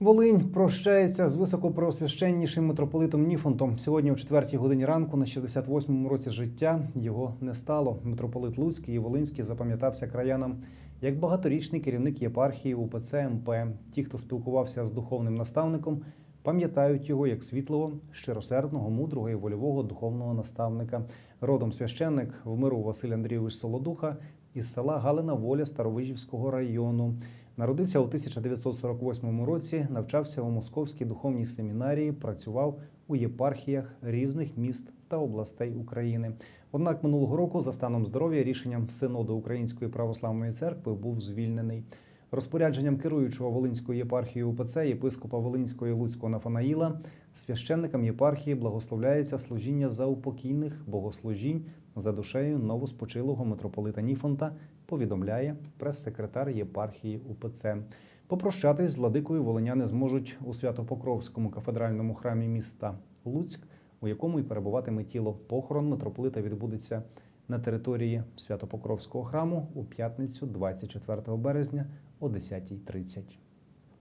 Волинь прощається з високопреосвященнішим митрополитом Ніфонтом. Сьогодні, о 4 годині ранку, на 68-му році життя, його не стало. Митрополит Луцький і Волинський запам'ятався краянам як багаторічний керівник єпархії УПЦ МП. Ті, хто спілкувався з духовним наставником, пам'ятають його як світлого, щиросердного, мудрого і вольового духовного наставника. Родом священник в миру Василь Андрійович Солодуха із села Галина Воля Старовижівського району. Народився у 1948 році, навчався у Московській духовній семінарії, працював у єпархіях різних міст та областей України. Однак минулого року, за станом здоров'я, рішенням синоду Української православної церкви був звільнений. Розпорядженням керуючого Волинською єпархією УПЦ єпископа Волинського і Луцького Нафанаїла священникам єпархії благословляється служіння заупокійних богослужінь за душею новоспочилого митрополита Ніфонта, повідомляє прес-секретар єпархії УПЦ. Попрощатись з владикою волиняни зможуть у Свято-Покровському кафедральному храмі міста Луцьк, у якому й перебуватиме тіло. Похорон митрополита відбудеться на території Свято-Покровського храму у п'ятницю, 24 березня о 10.30.